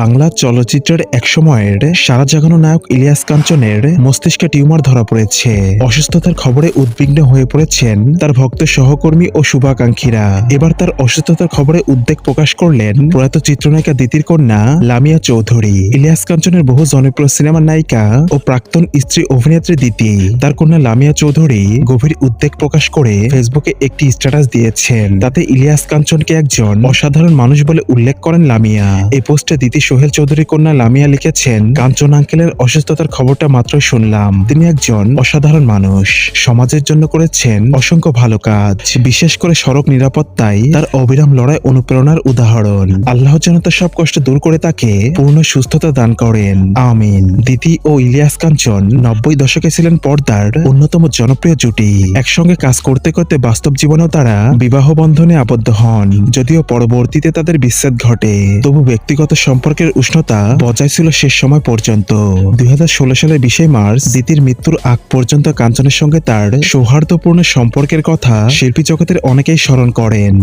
বাংলা চলচ্চিত্রের এক সময়ের সারা জাগানো নায়ক ইলিয়াস কাঞ্চনের মস্তিষ্কে টিউমার ধরা পড়েছে। অসুস্থতার খবরে উদ্বিগ্ন হয়ে পড়েছেন তার ভক্ত সহকর্মী ও শুভাকাঙ্ক্ষীরা। এবার তার অসুস্থতার খবরে উদ্বেগ প্রকাশ করলেন প্রয়াত চিত্রনায়িকা দিতির কন্যা লামিয়া চৌধুরী। ইলিয়াস কাঞ্চনের বহু জনপ্রিয় সিনেমার নায়িকা ও প্রাক্তন স্ত্রী অভিনেত্রী দিতি। তার কন্যা লামিয়া চৌধুরী গভীর উদ্বেগ প্রকাশ করে ফেসবুকে একটি স্ট্যাটাস দিয়েছেন। তাতে ইলিয়াস কাঞ্চনকে একজন অসাধারণ মানুষ বলে উল্লেখ করেন লামিয়া। এই পোস্টে দিতি সোহেল চৌধুরীর কন্যা লামিয়া লিখেছেন, কাঞ্চন আঙ্কেলের অসুস্থতার খবরটা মাত্র শুনলাম। তিনি একজন অসাধারণ মানুষ। সমাজের জন্য করেছেন অসংখ্য ভালো কাজ। বিশেষ করে সড়ক নিরাপত্তায় তার অবিরাম লড়াই অনুপ্রেরণার উদাহরণ। আল্লাহ যেন তার সব কষ্ট দূর করে তাকে পূর্ণ সুস্থতা দান করেন। আমিন। দিতি ও ইলিয়াস কাঞ্চন নব্বই দশকে ছিলেন পর্দার অন্যতম জনপ্রিয় জুটি। একসঙ্গে কাজ করতে করতে বাস্তব জীবনেও তারা বিবাহ বন্ধনে আবদ্ধ হন। যদিও পরবর্তীতে তাদের বিচ্ছেদ ঘটে, তবু ব্যক্তিগত সম্পর্কের উষ্ণতা বজায় ছিল শেষ সময় পর্যন্ত। দুই হাজার ষোলো সালের বিশে মার্চ দিতির মৃত্যুর আগ পর্যন্ত কাঞ্চনের সঙ্গে তার সৌহার্দ্যপূর্ণ সম্পর্কের কথা শিল্পী জগতের অনেকেই স্মরণ করেন।